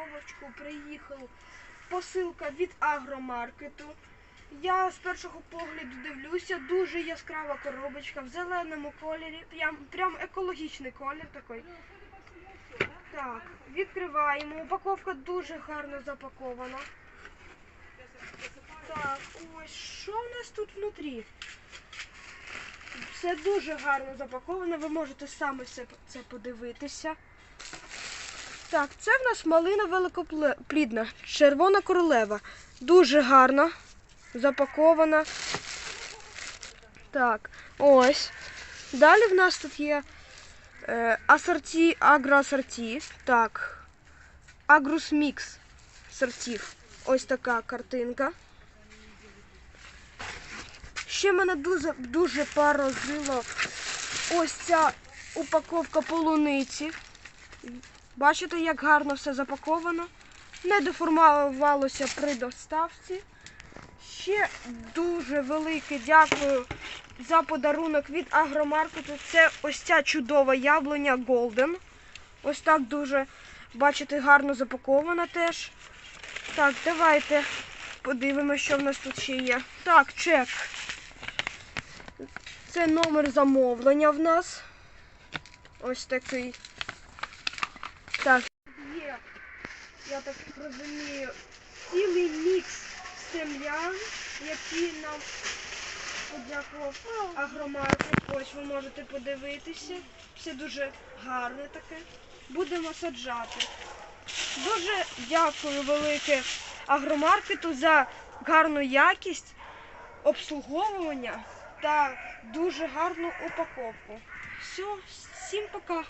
посилку приїхала посилка від агромаркету. Я з першого погляду дивлюся, дуже яскрава коробочка в зеленому кольорі, прям, прям екологічний колір такий. Так, відкриваємо. Упаковка дуже гарно запакована. Так, ось що у нас тут внутрі? Все дуже гарно запаковано, ви можете самі все це подивитися. Так, це в нас малина великоплідна, червона королева. Дуже гарно запакована. Так, ось. Далі в нас тут є е, асорті, агроасорті. Так. Агрус мікс сортів. Ось така картинка. Ще мене дуже, дуже поразило ось ця упаковка полуниці. Бачите, як гарно все запаковано. Не деформувалося при доставці. Ще дуже велике дякую за подарунок від агромаркету. Це ось ця чудова яблуня Golden. Ось так дуже, бачите, гарно запакована теж. Так, давайте подивимося, що в нас тут ще є. Так, чек. Це номер замовлення в нас. Ось такий. Так, є, я так розумію, цілий мікс сем'ян, які нам подякував агромаркет. Ось ви можете подивитися. Все дуже гарне таке. Будемо саджати. Дуже дякую велике агромаркету за гарну якість обслуговування та дуже гарну упаковку. Все, всім пока.